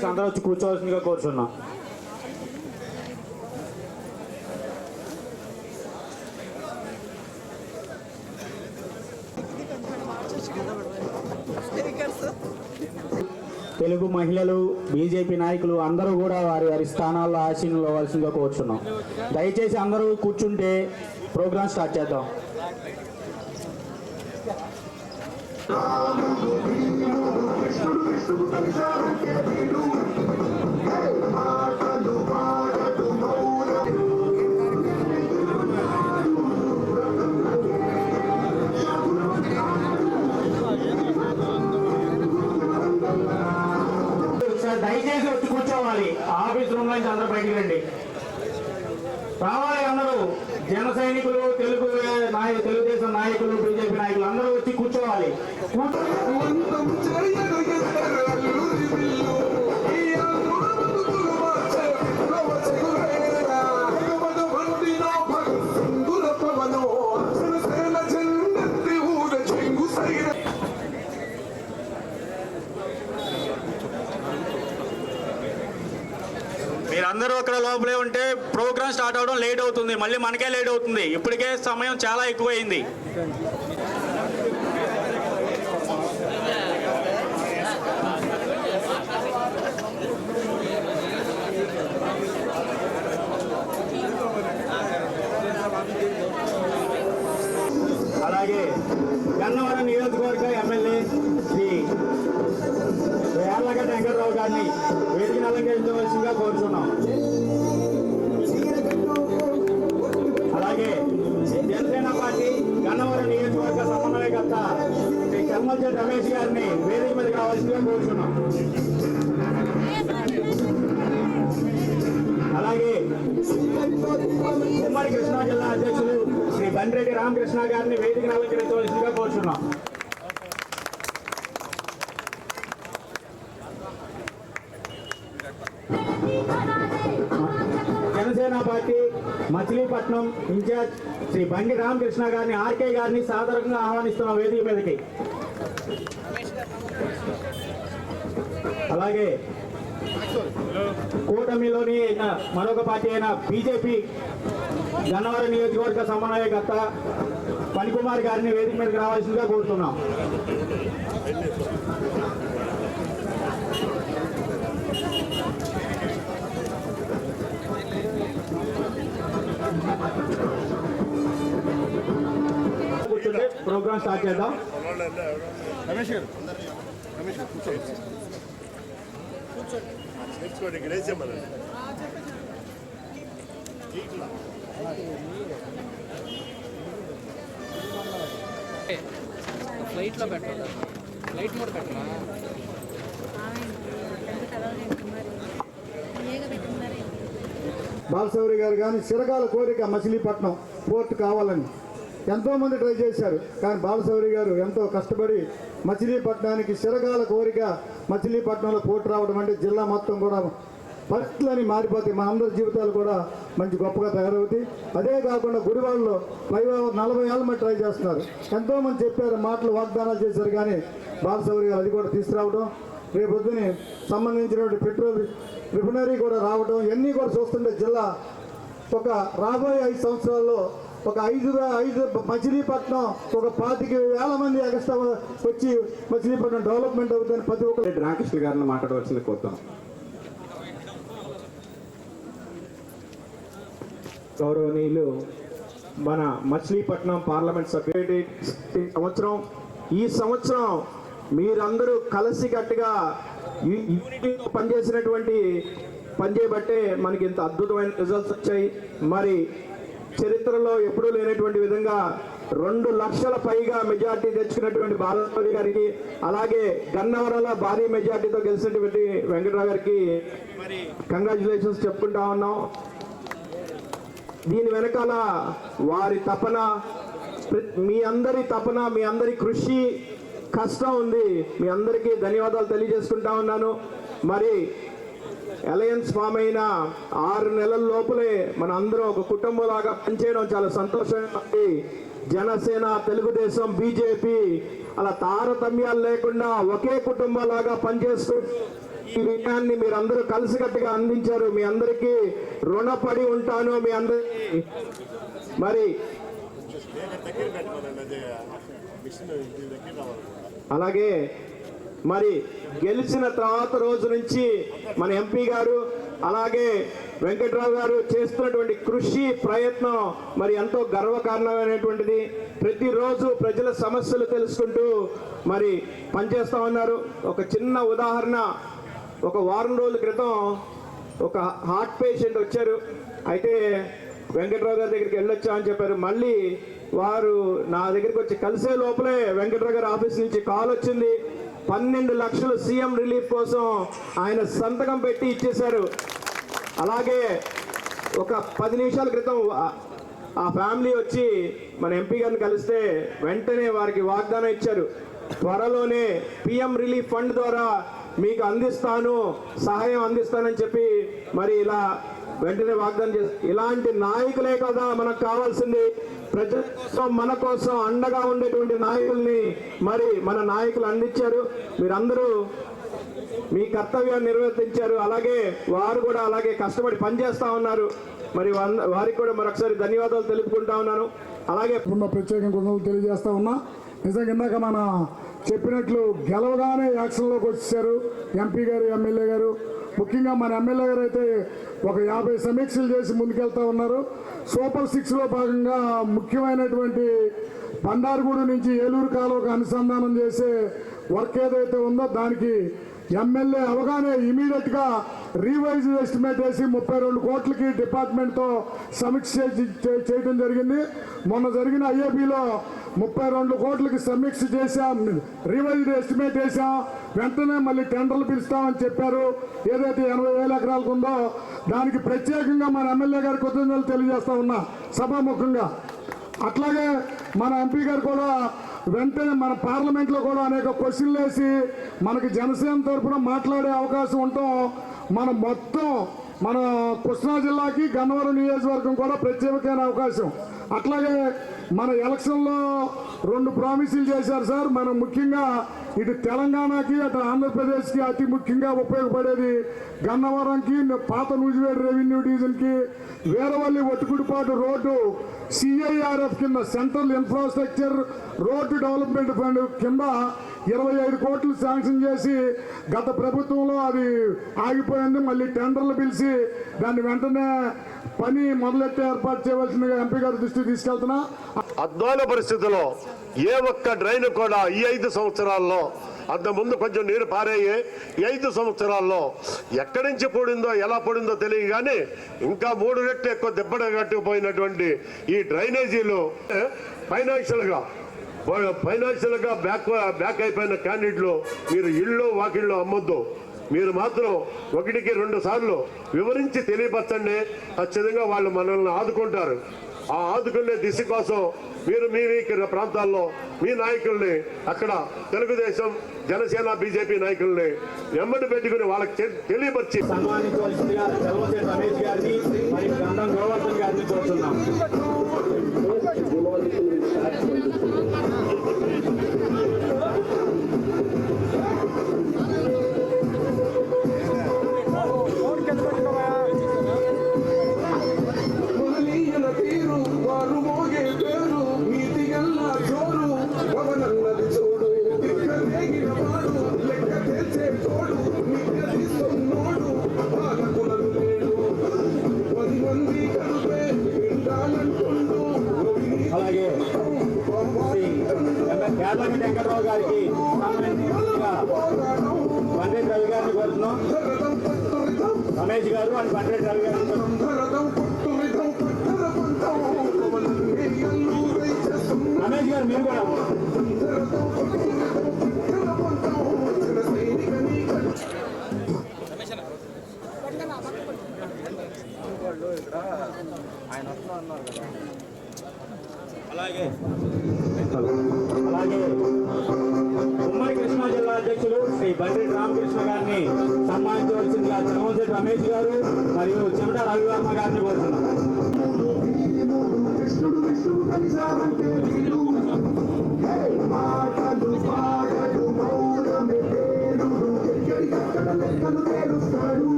దయచేసి అందరూ వచ్చి కూర్చోవలసిందిగా కోరుచున్నా. తెలుగు మహిళలు బీజేపీ నాయకులు అందరూ కూడా వారి వారి స్థానాల్లో ఆశీనులు అవ్వాల్సిందిగా కోరుచున్నాం. దయచేసి అందరూ కూర్చుంటే ప్రోగ్రామ్ స్టార్ట్ చేద్దాం. ఒకసారి అందరూ అక్కడ లోపలే ఉంటే ప్రోగ్రామ్ స్టార్ట్ అవడం లేట్ అవుతుంది. మళ్ళీ మనకే లేట్ అవుతుంది. ఇప్పటికే సమయం చాలా ఎక్కువైంది. అలాగే గన్నవరం నియోజకవర్గ ఎమ్మెల్యే శ్రీ యార్లగడ్డ వెంకటరావు గారిని వేదికను అలంకరించవలసిందిగా కోరుతున్నాం మధ్య రమేష్ గారిని వేదిక మీద కావాల్సిందిగా కోరుతున్నాం అలాగే ఉమ్మడి కృష్ణా జిల్లా అధ్యక్షులు శ్రీ బండ్రెడ్డి రామకృష్ణ గారిని వేదికను అలంకరించవలసిందిగా కోరుతున్నాం జనసేన పార్టీ మచిలీపట్నం ఇన్ఛార్జ్ శ్రీ బండి రామకృష్ణ గారిని ఆర్కే గారిని సాధారణంగా ఆహ్వానిస్తున్న వేదిక మీదకి. అలాగే కూటమిలోని అయిన మరొక పార్టీ అయిన బీజేపీ గన్నవరం నియోజకవర్గ సమన్వయకర్త పనికుమార్ గారిని వేదిక మీదకి రావాల్సిందిగా కోరుతున్నాం. కూర్చుంటే ప్రోగ్రామ్ స్టార్ట్ చేద్దాం. రమేష్ గారు. రమేష్ గారు నేర్చుకోండి ఇక్కడ వేసేమనండి ఫ్లైట్లో పెట్టాలి? ఫ్లైట్ మోడ్ పెట్టరా బాలశౌరి గారు కానీ చిరకాల కోరిక మచిలీపట్నం పోర్ట్ కావాలని ఎంతోమంది ట్రై చేశారు. కానీ బాలశౌరి గారు ఎంతో కష్టపడి మచిలీపట్నానికి చిరకాల కోరిక మచిలీపట్నంలో పోటీ రావడం అంటే జిల్లా మొత్తం కూడా పరిస్థితులని మారిపోతాయి. మా అందరి జీవితాలు కూడా మంచి గొప్పగా తయారవుతాయి. అదే కాకుండా గుడివాడలో పై నలభై ఏళ్ళ మంది ట్రై చేస్తున్నారు. ఎంతోమంది చెప్పారు మాటలు వాగ్దానాలు చేశారు కానీ బాలసౌకర్యాలు అది కూడా తీసుకురావడం రేపు పొద్దునే సంబంధించినటువంటి పెట్రోల్ రిఫైనరీ కూడా రావడం ఇవన్నీ కూడా చూస్తుంటే జిల్లా ఒక రాబోయే ఐదు సంవత్సరాల్లో ఒక ఐదు ఐదు మచిలీపట్నం ఒక పాతిక వేల మంది ఎగస్ట్రా వచ్చి మచిలీపట్నం డెవలప్మెంట్ అవుతుందని ప్రతి ఒక్కరు రామకృష్ణ గారిని మాట్లాడవలసింది కోరుతాం గౌరవనీయులు మన మచిలీపట్నం పార్లమెంట్ సభ్యుడి సంవత్సరం ఈ సంవత్సరం మీరందరూ కలిసికట్టుగా యు- యూనిటీతో పనిచేసినటువంటి పనిచేయబట్టే మనకి ఇంత అద్భుతమైన రిజల్ట్స్ వచ్చాయి. మరి చరిత్రలో ఎప్పుడూ లేనటువంటి విధంగా రెండు లక్షల పైగా మెజార్టీ తెచ్చుకున్నటువంటి బాలరావు గారికి అలాగే గన్నవరంలో భారీ మెజార్టీతో గెలిచినటువంటి వెంకటరావు గారికి కంగ్రాచులేషన్స్ చెప్పుకుంటా ఉన్నాం. దీని వెనకాల వారి తపన మీ అందరి తపన మీ అందరి కృషి కష్టం ఉంది. మీ అందరికీ ధన్యవాదాలు తెలియజేసుకుంటా ఉన్నాను. మరి అలయన్స్ ఫామ్ అయిన ఆరు నెలల లోపలే మన అందరం ఒక కుటుంబంలాగా పనిచేయడం చాలా సంతోషంగా ఉంది జనసేన తెలుగుదేశం బీజేపీ అలా తారతమ్యాలు లేకుండా ఒకే కుటుంబంలాగా పనిచేస్తూ ఈ విషయాన్ని మీరు అందరూ కలిసికట్టుగా అందించారు. మీ అందరికీ రుణపడి ఉంటాను మీ అందరికి. మరి అలాగే మరి గెలిచిన తర్వాత రోజు నుంచి మన ఎంపీ గారు అలాగే వెంకట్రావు గారు చేస్తున్నటువంటి కృషి ప్రయత్నం మరి ఎంతో గర్వకారణమైనటువంటిది. ప్రతిరోజు ప్రజల సమస్యలు తెలుసుకుంటూ మరి పనిచేస్తూ ఉన్నారు ఒక చిన్న ఉదాహరణ ఒక వారం రోజుల క్రితం ఒక హార్ట్ పేషెంట్ వచ్చారు. అయితే వెంకట్రావు గారి దగ్గరికి వెళ్ళొచ్చా అని చెప్పారు. మళ్ళీ వారు నా దగ్గరికి వచ్చి కలిసే లోపలే వెంకట్రావు గారి ఆఫీస్ నుంచి కాల్ వచ్చింది. పన్నెండు లక్షలు సీఎం రిలీఫ్ కోసం ఆయన సంతకం పెట్టి ఇచ్చేశారు. అలాగే ఒక పది నిమిషాల క్రితం ఆ- ఫ్యామిలీ వచ్చి మన ఎంపీ గారిని కలిస్తే వెంటనే వారికి వాగ్దానం ఇచ్చారు. త్వరలోనే పిఎం రిలీఫ్ ఫండ్ ద్వారా మీకు అందిస్తాను సహాయం అందిస్తానని చెప్పి మరి ఇలా వెంటనే వాగ్దానం చేసి ఇలాంటి నాయకులే కదా మనకు కావాల్సింది. ప్రజల కోసం మన కోసం అండగా ఉండేటువంటి నాయకుల్ని మరి మన నాయకులు అందించారు. మీరందరూ మీ కర్తవ్యాన్ని నిర్వర్తించారు అలాగే వారు కూడా అలాగే కష్టపడి పనిచేస్తూ ఉన్నారు. మరి వంద- వారికి కూడా మరొకసారి ధన్యవాదాలు తెలుపుకుంటా ఉన్నాను. అలాగే ఉన్న ప్రత్యేక తెలియజేస్తా ఉన్నా. నిజంగా ఇందాక మన చెప్పినట్లు గెలవగానే యాక్షన్లోకి వచ్చేసారు ఎంపీ గారు ఎమ్మెల్యే గారు. ముఖ్యంగా మన ఎమ్మెల్యే గారు అయితే ఒక యాభై సమీక్షలు చేసి ముందుకెళ్తా ఉన్నారు. సూపర్ సిక్స్లో భాగంగా ముఖ్యమైనటువంటి బండారుగూడు నుంచి ఏలూరు కాలువకు అనుసంధానం చేసే వర్క్ ఏదైతే ఉందో దానికి ఎమ్మెల్యే అవగానే ఇమీడియట్గా రీవైజ్ ఎస్టిమేట్ వేసి ముప్పై రెండు కోట్లకి డిపార్ట్మెంట్తో సమీక్ష చేయడం జరిగింది. మొన్న జరిగిన ఐఏబిలో ముప్పై రెండు కోట్లకి సమీక్ష చేశాం. రివైజ్ ఎస్టిమేట్ చేశాం వెంటనే మళ్ళీ టెండర్లు పిలుస్తామని చెప్పారు. ఏదైతే ఎనభై వేల ఎకరాలకు ఉందో దానికి ప్రత్యేకంగా మన ఎమ్మెల్యే గారి కృతజ్ఞతలు తెలియజేస్తా ఉన్నా సభాముఖంగా. అట్లాగే మన ఎంపీ గారు కూడా వెంటనే మన పార్లమెంట్లో కూడా అనేక క్వశ్చన్లు వేసి మనకి జనసేన తరఫున మాట్లాడే అవకాశం ఉండటం మన మొత్తం మన కృష్ణా జిల్లాకి గన్నవరం నియోజకవర్గం కూడా ప్రత్యేకమైన అవకాశం. అట్లాగే మన ఎలక్షన్లో రెండు ప్రామిసులు చేశారు సార్. మనం ముఖ్యంగా ఇటు తెలంగాణకి అటు ఆంధ్రప్రదేశ్కి అతి ముఖ్యంగా ఉపయోగపడేది గన్నవరంకి పాత నూజివేడు రెవెన్యూ డివిజన్కి వీరవల్లి ఒట్టుకుడిపాటు రోడ్డు సిఐఆర్ఎఫ్ కింద central infrastructure road development fund కింద ఇరవై ఐదు కోట్లు శాంక్షన్ చేసి గత ప్రభుత్వంలో అది ఆగిపోయింది. మళ్ళీ టెండర్లు పిలిచి దాన్ని వెంటనే పని మొదలెట్టి ఏర్పాటు చేయవలసిందిగా ఎంపీ గారి దృష్టికి తీసుకెళ్తున్నా. అద్వాన పరిస్థితిలో ఏ ఒక్క డ్రైన్ కూడా ఈ ఐదు సంవత్సరాల్లో అంత ముందు కొంచెం నీరు పారేయి ఈ ఐదు సంవత్సరాల్లో ఎక్కడి నుంచి పొడిందో ఎలా పొడిందో తెలియ కానీ ఇంకా మూడు రెట్లు ఎక్కువ దెబ్బడ కట్టుకుపోయినటువంటి ఈ డ్రైనేజీలు ఫైనాన్షియల్గా ఫైనాన్షియల్గా బ్యాక్ బ్యాక్ అయిపోయిన క్యాండిడేట్లు మీరు ఇళ్ళు వాకిళ్ళు అమ్మొద్దు. మీరు మాత్రం ఒకటికి రెండు సార్లు వివరించి తెలియపరచండి. ఖచ్చితంగా వాళ్ళు మనల్ని ఆదుకుంటారు. ఆ ఆదుకునే దిశ కోసం మీరు మీ ప్రాంతాల్లో మీ నాయకుల్ని అక్కడ తెలుగుదేశం జనసేన బీజేపీ నాయకుల్ని వెంబడి పెట్టుకుని వాళ్ళకి తెలియపరిచి సన్మానించవలసిందిగా రమేష్ గారిని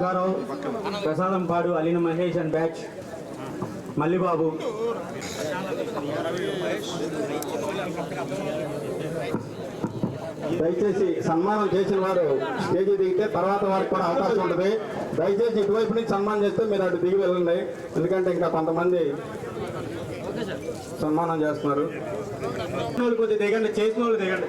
దుర్గారావు ప్రసాదంపాడు అలీన మహేష్ అండ్ బ్యాచ్ మల్లిబాబు. దయచేసి సన్మానం చేసిన వారు స్టేజీ దిగితే తర్వాత వారికి కూడా అవకాశం ఉంటుంది. దయచేసి ఇటువైపు నుంచి సన్మానం చేస్తే మీరు అటు దిగి వెళ్ళండి. ఎందుకంటే ఇంకా కొంతమంది సన్మానం చేస్తున్నారు. కొద్దిగా దిగండి చేసిన వాళ్ళు దిగండి.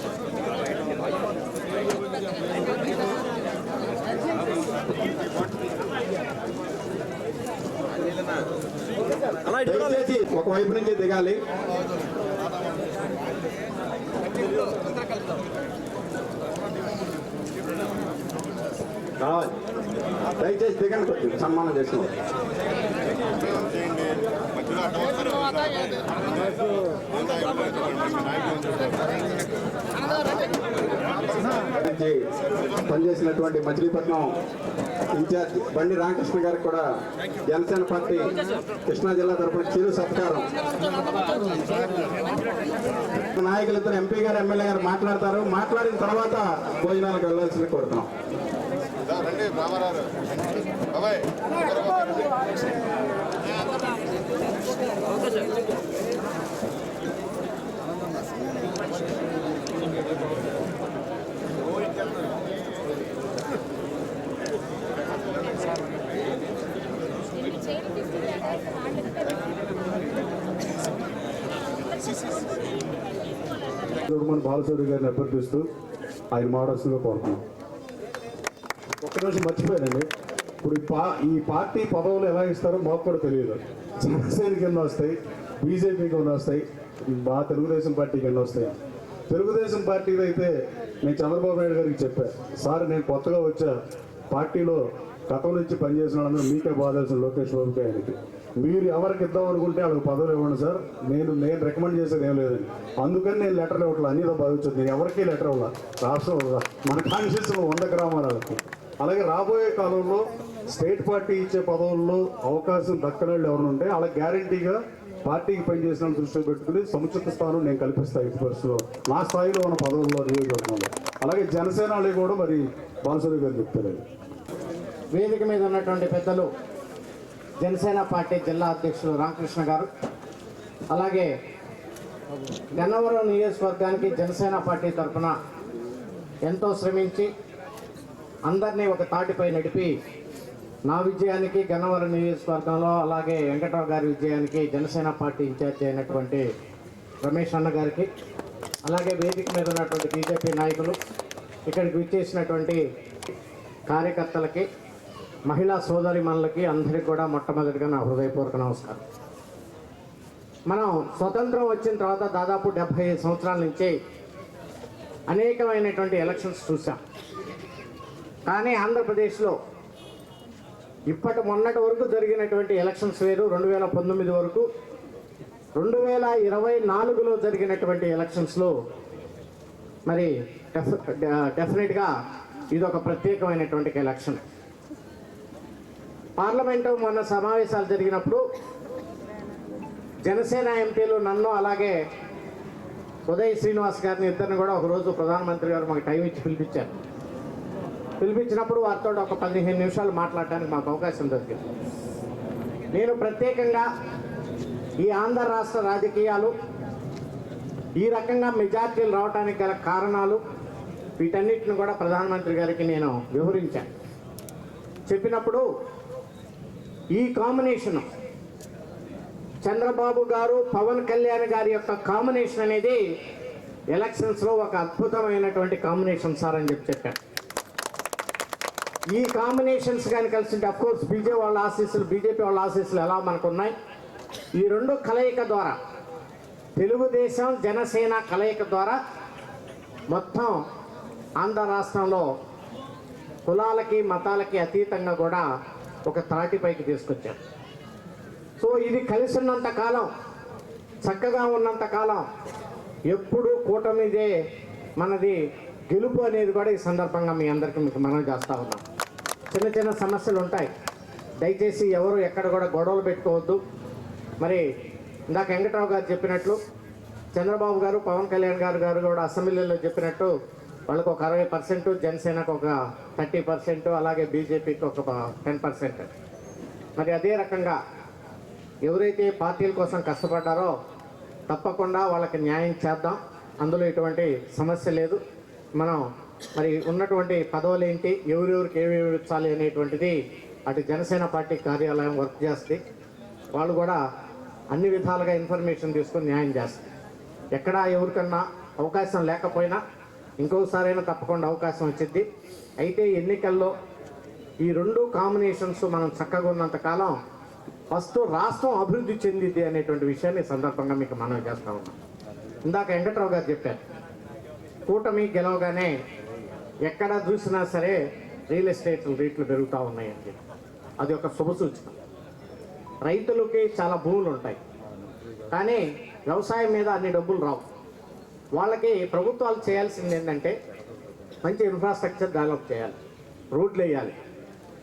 వైపు నుంచి దిగాలి దయచేసి దిగండి కొంచెం సన్మానం చేసిన పనిచేసినటువంటి మచిలీపట్నం ఇన్ఛార్జ్ బండి రామకృష్ణ గారికి కూడా జనసేన పార్టీ కృష్ణా జిల్లా తరఫున చిరు సత్కారం. నాయకులతో ఎంపీ గారు ఎమ్మెల్యే గారు మాట్లాడతారు. మాట్లాడిన తర్వాత భోజనాలకు వెళ్ళాల్సింది కోరుతున్నాం. రండి రామారావు గారిని అభ్యర్థిస్తూ ఆయన మాడల్స్గా కోరుతున్నాం ఒక్క నిమిషం మర్చిపోయానండి. ఇప్పుడు పా ఈ పార్టీ పదవులు ఎలా ఇస్తారో మాకు కూడా తెలియదు. జనసేన కింద వస్తాయి బీజేపీ కింద వస్తాయి మా తెలుగుదేశం పార్టీ కింద వస్తాయి. తెలుగుదేశం పార్టీలో అయితే నేను చంద్రబాబు నాయుడు గారికి చెప్పాను సార్ నేను కొత్తగా వచ్చా పార్టీలో గతం నుంచి పనిచేసిన వాళ్ళందరూ మీకే బాధాల్సిన లోకేష్ బాబు గారికి మీరు ఎవరికి ఇద్దాం అనుకుంటే వాళ్ళకి పదవులు ఇవ్వండి సార్ నేను నేను రికమెండ్ చేసేది ఏం లేదండి. అందుకని నేను లెటర్ ఇవ్వట్లేదు అన్నిదో భావించదు నేను ఎవరికీ లెటర్ ఇవ్వాలి రాష్ట్రం మన కాన్షియస్ వంద గ్రామాలకు అలాగే రాబోయే కాలంలో స్టేట్ పార్టీ ఇచ్చే పదవుల్లో అవకాశం దక్కనళ్ళు ఎవరు ఉంటే అలా గ్యారంటీగా పార్టీకి పనిచేసిన దృష్టిలో పెట్టుకుని సముచిత స్థానం నేను కల్పిస్తాను ఇటు పరిస్థితిలో నా స్థాయిలో ఉన్న పదవుల్లో నియోజకవర్గంలో. అలాగే జనసేన కూడా మరి బాలసరి గారు చెప్తారు. వేదిక మీద ఉన్నటువంటి పెద్దలు జనసేన పార్టీ జిల్లా అధ్యక్షులు రామకృష్ణ గారు అలాగే గన్నవరం నియోజకవర్గానికి జనసేన పార్టీ తరఫున ఎంతో శ్రమించి అందరినీ ఒక తాటిపై నడిపి నా విజయానికి గన్నవరం నియోజకవర్గంలో అలాగే వెంకటరావు గారి విజయానికి జనసేన పార్టీ ఇన్ఛార్జ్ అయినటువంటి రమేష్ అన్న గారికి అలాగే వేదిక మీద ఉన్నటువంటి బీజేపీ నాయకులు ఇక్కడికి విచ్చేసినటువంటి కార్యకర్తలకి మహిళా సోదరిమణులకి అందరికీ కూడా మొట్టమొదటిగా నా హృదయపూర్వక నమస్కారం. మనం స్వతంత్రం వచ్చిన తర్వాత దాదాపు డెబ్భై ఐదు సంవత్సరాల నుంచి అనేకమైనటువంటి ఎలక్షన్స్ చూసాం కానీ ఆంధ్రప్రదేశ్లో ఇప్పటి మొన్నటి వరకు జరిగినటువంటి ఎలక్షన్స్ వేరు రెండు వేల పంతొమ్మిది వరకు. రెండు వేల ఇరవై నాలుగులో జరిగినటువంటి ఎలక్షన్స్లో మరి డెఫ్ డెఫినెట్గా ఇది ఒక ప్రత్యేకమైనటువంటి ఎలక్షన్. పార్లమెంటు మొన్న సమావేశాలు జరిగినప్పుడు జనసేన ఎంపీలు నన్ను అలాగే ఉదయ్ శ్రీనివాస్ గారిని ఇద్దరిని కూడా ఒకరోజు ప్రధానమంత్రి గారు మాకు టైం ఇచ్చి పిలిపించారు. పిలిపించినప్పుడు వారితో ఒక పదిహేను నిమిషాలు మాట్లాడడానికి మాకు అవకాశం దొరికింది. నేను ప్రత్యేకంగా ఈ ఆంధ్ర రాష్ట్ర రాజకీయాలు ఈ రకంగా మెజార్టీలు రావడానికి గల కారణాలు వీటన్నిటిని కూడా ప్రధానమంత్రి గారికి నేను వివరించాను. చెప్పినప్పుడు ఈ కాంబినేషన్ చంద్రబాబు గారు పవన్ కళ్యాణ్ గారి యొక్క కాంబినేషన్ అనేది ఎలక్షన్స్లో ఒక అద్భుతమైనటువంటి కాంబినేషన్ సార్ అని చెప్పి చెప్పాను ఈ కాంబినేషన్స్ కానీ కలిసి అఫ్ కోర్స్ బీజేపీ వాళ్ళ ఆశీస్సులు బీజేపీ వాళ్ళ ఆశీస్సులు ఎలా మనకు ఉన్నాయి ఈ రెండు కలయిక ద్వారా తెలుగుదేశం జనసేన కలయిక ద్వారా మొత్తం ఆంధ్ర రాష్ట్రంలో కులాలకి మతాలకి అతీతంగా కూడా ఒక తాటిపైకి తీసుకొచ్చారు. సో ఇది కలిసి ఉన్నంత కాలం చక్కగా ఉన్నంత కాలం ఎప్పుడు కూటమిదే మనది గెలుపు అనేది కూడా ఈ సందర్భంగా మీ అందరికీ మీకు మనం చేస్తా ఉన్నాం. చిన్న చిన్న సమస్యలు ఉంటాయి. దయచేసి ఎవరు ఎక్కడ కూడా గొడవలు పెట్టుకోవద్దు. మరి ఇందాక వెంకట్రావు గారు చెప్పినట్లు చంద్రబాబు గారు పవన్ కళ్యాణ్ గారు గారు కూడా అసెంబ్లీలో చెప్పినట్టు వాళ్ళకు ఒక అరవై పర్సెంట్ జనసేనకు ఒక థర్టీ పర్సెంట్ అలాగే బీజేపీకి ఒక టెన్ పర్సెంట్. మరి అదే రకంగా ఎవరైతే పార్టీల కోసం కష్టపడ్డారో తప్పకుండా వాళ్ళకి న్యాయం చేద్దాం. అందులో ఎటువంటి సమస్య లేదు. మనం మరి ఉన్నటువంటి పదవులు ఏంటి? ఎవరెవరికి ఏమేమి ఇచ్చాలి అనేటువంటిది అటు జనసేన పార్టీ కార్యాలయం వర్క్ చేస్తే వాళ్ళు కూడా అన్ని విధాలుగా ఇన్ఫర్మేషన్ తీసుకొని న్యాయం చేస్తారు ఎక్కడా ఎవరికన్నా అవకాశం లేకపోయినా ఇంకోసారైనా తప్పకుండా అవకాశం వచ్చింది. అయితే ఎన్నికల్లో ఈ రెండు కాంబినేషన్స్ మనం చక్కగా ఉన్నంత కాలం ఫస్ట్ రాష్ట్రం అభివృద్ధి చెందింది అనేటువంటి విషయాన్ని సందర్భంగా మీకు మనం చేస్తా ఉన్నాం. ఇందాక వెంకట్రావు గారు చెప్పారు కూటమి గెలవగానే ఎక్కడ చూసినా సరే రియల్ ఎస్టేట్ రేట్లు పెరుగుతూ ఉన్నాయండి అది ఒక శుభ సూచన. రైతులకి చాలా భూములు ఉంటాయి. కానీ వ్యవసాయం మీద అన్ని డబ్బులు రావు. వాళ్ళకి ప్రభుత్వాలు చేయాల్సింది ఏంటంటే మంచి ఇన్ఫ్రాస్ట్రక్చర్ డెవలప్ చేయాలి. రోడ్లు వేయాలి.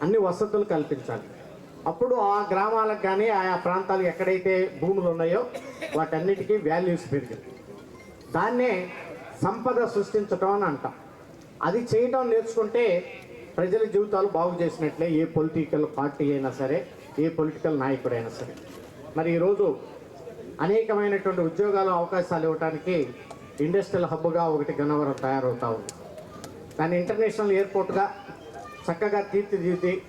అన్ని వసతులు కల్పించాలి. అప్పుడు ఆ గ్రామాలకు కానీ ఆయా ప్రాంతాలకు ఎక్కడైతే భూములు ఉన్నాయో వాటన్నిటికీ వాల్యూస్ పెరిగింది దాన్నే సంపద సృష్టించడం అని అంటాం. అది చేయడం నేర్చుకుంటే ప్రజల జీవితాలు బాగు చేసినట్లే ఏ పొలిటికల్ పార్టీ అయినా సరే ఏ పొలిటికల్ నాయకుడైనా సరే. మరి ఈరోజు అనేకమైనటువంటి ఉద్యోగాలు అవకాశాలు ఇవ్వడానికి ఇండస్ట్రియల్ హబ్గా ఒకటి గన్నవరం తయారవుతా ఉంది. దాన్ని ఇంటర్నేషనల్ ఎయిర్పోర్ట్గా చక్కగా తీర్చిదిద్ది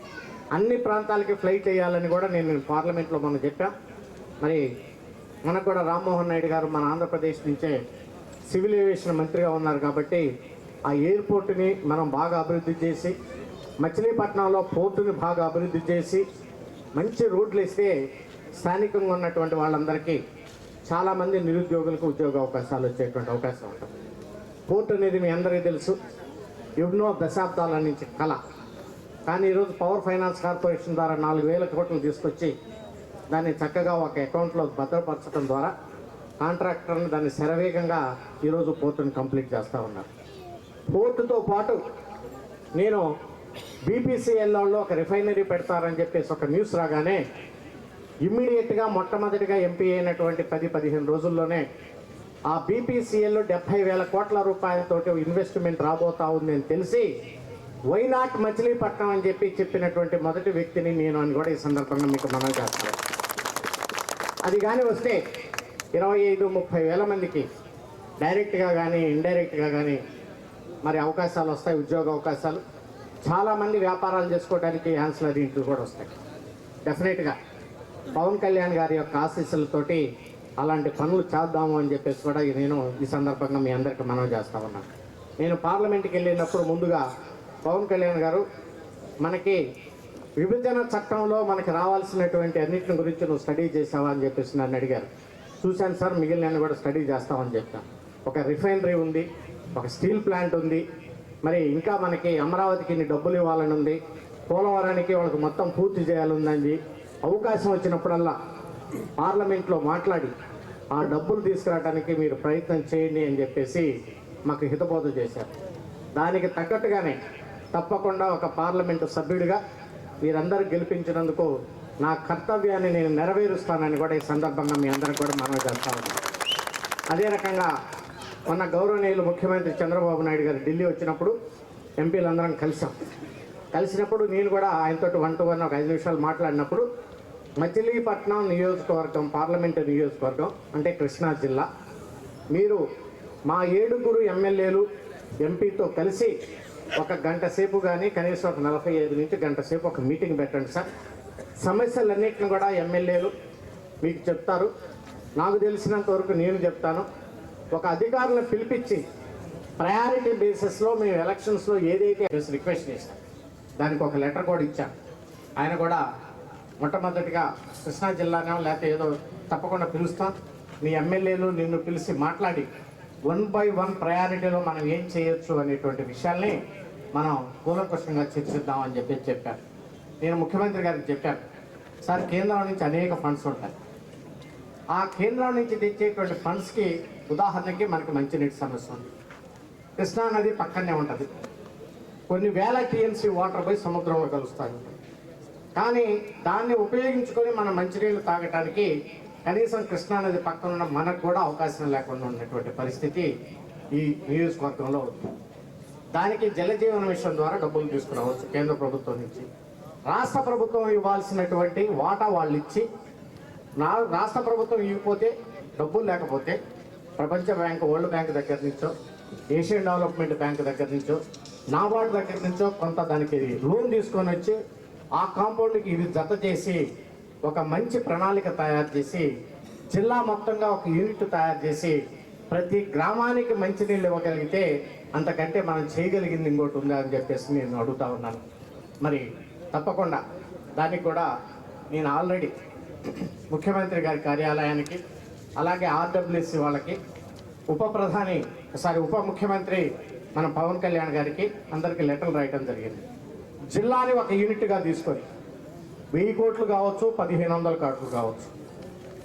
అన్ని ప్రాంతాలకి ఫ్లైట్ వేయాలని కూడా నేను పార్లమెంట్లో మనం చెప్పాం. మరి మనకు కూడా రామ్మోహన్ నాయుడు గారు మన ఆంధ్రప్రదేశ్ నుంచే సివిల్ ఏవియేషన్ మంత్రిగా ఉన్నారు కాబట్టి ఆ ఎయిర్పోర్ట్ని మనం బాగా అభివృద్ధి చేసి మచిలీపట్నంలో పోర్టుని బాగా అభివృద్ధి చేసి మంచి రోడ్లు ఇస్తే స్థానికంగా ఉన్నటువంటి వాళ్ళందరికీ చాలామంది నిరుద్యోగులకు ఉద్యోగ అవకాశాలు వచ్చేటువంటి అవకాశం ఉంటుంది. పోర్టు అనేది మీ అందరికీ తెలుసు. ఎన్నో దశాబ్దాల నుంచి కళ. కానీ ఈరోజు పవర్ ఫైనాన్స్ కార్పొరేషన్ ద్వారా నాలుగు వేల కోట్లు తీసుకొచ్చి దాన్ని చక్కగా ఒక అకౌంట్లో భద్రపరచడం ద్వారా కాంట్రాక్టర్ని దాన్ని శరవేగంగా ఈరోజు పోర్టుని కంప్లీట్ చేస్తూ ఉన్నారు. పోర్టుతో పాటు నేను బీపీసీఎల్లో ఒక రిఫైనరీ పెడతారని చెప్పేసి ఒక న్యూస్ రాగానే ఇమ్మీడియట్గా మొట్టమొదటిగా ఎంపీ అయినటువంటి పది పదిహేను రోజుల్లోనే ఆ బీపీసీఎల్ డెబ్బై వేల కోట్ల రూపాయలతోటి ఇన్వెస్ట్మెంట్ రాబోతా ఉందని తెలిసి వైనాట్ మచిలీపట్నం అని చెప్పి చెప్పినటువంటి మొదటి వ్యక్తిని నేను అని కూడా ఈ సందర్భంగా మీకు మనం చేస్తాను. అది కానీ వస్తే ఇరవై ఐదు ముప్పై వేల మందికి డైరెక్ట్గా కానీ ఇండైరెక్ట్గా కానీ మరి అవకాశాలు వస్తాయి ఉద్యోగ అవకాశాలు. చాలామంది వ్యాపారాలు చేసుకోవడానికి ఆన్సలరీ ఇంట్లు కూడా వస్తాయి. డెఫినెట్గా పవన్ కళ్యాణ్ గారి యొక్క ఆశీస్సులతోటి అలాంటి పనులు చేద్దాము అని చెప్పేసి కూడా నేను ఈ సందర్భంగా మీ అందరికీ మనం చేస్తా ఉన్నాను. నేను పార్లమెంట్కి వెళ్ళినప్పుడు ముందుగా పవన్ కళ్యాణ్ గారు మనకి విభజన చట్టంలో మనకి రావాల్సినటువంటి అన్నింటిని గురించి నువ్వు స్టడీ చేసావా అని చెప్పేసి నన్ను అడిగారు. చూశాను సార్ మిగిలిన కూడా స్టడీ చేస్తామని చెప్పాను. ఒక రిఫైనరీ ఉంది. ఒక స్టీల్ ప్లాంట్ ఉంది. మరి ఇంకా మనకి అమరావతికి ఇన్ని డబ్బులు ఇవ్వాలని ఉంది. పోలవరానికి వాళ్ళకి మొత్తం పూర్తి చేయాలని అవకాశం వచ్చినప్పుడల్లా పార్లమెంట్లో మాట్లాడి ఆ డబ్బులు తీసుకురావడానికి మీరు ప్రయత్నం చేయండి అని చెప్పేసి మాకు హితబోధ చేశారు. దానికి తగ్గట్టుగానే తప్పకుండా ఒక పార్లమెంటు సభ్యుడిగా మీరందరూ గెలిపించినందుకు నా కర్తవ్యాన్ని నేను నెరవేరుస్తానని కూడా ఈ సందర్భంగా మీ అందరికి కూడా మనం చేస్తా ఉన్నాం అదే రకంగా మొన్న గౌరవనీయులు ముఖ్యమంత్రి చంద్రబాబు నాయుడు గారు ఢిల్లీ వచ్చినప్పుడు ఎంపీలందరం కలిసాం. కలిసినప్పుడు నేను కూడా ఆయనతో వన్ టు వన్ ఒక ఐదు నిమిషాలు మాట్లాడినప్పుడు మచిలీపట్నం నియోజకవర్గం పార్లమెంటు నియోజకవర్గం అంటే కృష్ణా జిల్లా. మీరు మా ఏడుగురు ఎమ్మెల్యేలు ఎంపీతో కలిసి ఒక గంట సేపు కానీ కనీసం ఒక నలభై ఐదు నుంచి గంట సేపు ఒక మీటింగ్ పెట్టండి సార్. సమస్యలన్నింటిని కూడా ఎమ్మెల్యేలు మీకు చెప్తారు. నాకు తెలిసినంత వరకు నేను చెప్తాను. ఒక అధికారులను పిలిపించి ప్రయారిటీ బేసిస్లో మేము ఎలక్షన్స్లో ఏదైతే రిక్వెస్ట్ చేశాం దానికి ఒక లెటర్ కూడా ఇచ్చాను ఆయన కూడా మొట్టమొదటిగా కృష్ణా జిల్లానో లేకపోతే ఏదో తప్పకుండా పిలుస్తాం. మీ ఎమ్మెల్యేలు నిన్ను పిలిచి మాట్లాడి వన్ బై వన్ ప్రయారిటీలో మనం ఏం చేయొచ్చు అనేటువంటి విషయాల్ని మనం కూలంకృష్ణంగా చర్చిద్దాం అని చెప్పి చెప్పాను నేను ముఖ్యమంత్రి గారికి చెప్పాను. సార్ కేంద్రం నుంచి అనేక ఫండ్స్ ఉంటాయి. ఆ కేంద్రం నుంచి తెచ్చేటువంటి ఫండ్స్కి ఉదాహరణకి మనకి మంచినీటి సమస్య ఉంది. కృష్ణా నది పక్కనే ఉంటుంది. కొన్ని వేల టీఎంసీ వాటర్ పోయి సముద్రంలో కలుస్తాయి. కానీ దాన్ని ఉపయోగించుకొని మనం మంచినీళ్ళు తాగటానికి కనీసం కృష్ణానది పక్కన ఉన్న మనకు కూడా అవకాశం లేకుండా ఉన్నటువంటి పరిస్థితి ఈ నియోజకవర్గంలో ఉంది. దానికి జలజీవన మిషన్ ద్వారా డబ్బులు తీసుకురావచ్చు కేంద్ర ప్రభుత్వం నుంచి. రాష్ట్ర ప్రభుత్వం ఇవ్వాల్సినటువంటి వాటా వాళ్ళు ఇచ్చి నా రాష్ట్ర ప్రభుత్వం ఇవ్వకపోతే డబ్బులు లేకపోతే ప్రపంచ బ్యాంక్ వరల్డ్ బ్యాంక్ దగ్గర నుంచో ఏషియన్ డెవలప్మెంట్ బ్యాంక్ దగ్గర నుంచో నాబార్డు దగ్గర నుంచో కొంత దానికి లోన్ తీసుకొని వచ్చి ఆ కాంపౌండ్కి ఇది జత చేసి ఒక మంచి ప్రణాళిక తయారు చేసి జిల్లా మొత్తంగా ఒక యూనిట్ తయారు చేసి ప్రతి గ్రామానికి మంచినీళ్ళు ఇవ్వగలిగితే అంతకంటే మనం చేయగలిగింది ఇంకోటి ఉందా అని చెప్పేసి నేను అడుగుతా ఉన్నాను. మరి తప్పకుండా దానికి కూడా నేను ఆల్రెడీ ముఖ్యమంత్రి గారి కార్యాలయానికి అలాగే ఆర్డబ్ల్యూసి వాళ్ళకి ఉప ప్రధాని సారీ ఉప ముఖ్యమంత్రి మన పవన్ కళ్యాణ్ గారికి అందరికీ లెటర్లు రాయటం జరిగింది. జిల్లాని ఒక యూనిట్గా తీసుకొని వెయ్యి కోట్లు కావచ్చు పదిహేను వందల కోట్లు కావచ్చు.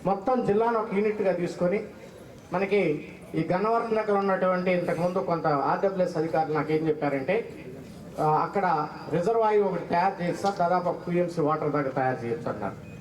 మొత్తం జిల్లాను ఒక యూనిట్గా తీసుకొని మనకి ఈ గన్నవరం దగ్గర ఉన్నటువంటి ఇంతకుముందు కొంత ఆర్డబ్ల్యూఎస్ అధికారులు నాకు ఏం చెప్పారంటే అక్కడ రిజర్వాయర్ ఒకటి తయారు చేస్తా దాదాపు ఒక వాటర్ దాకా తయారు చేయొచ్చు అన్నారు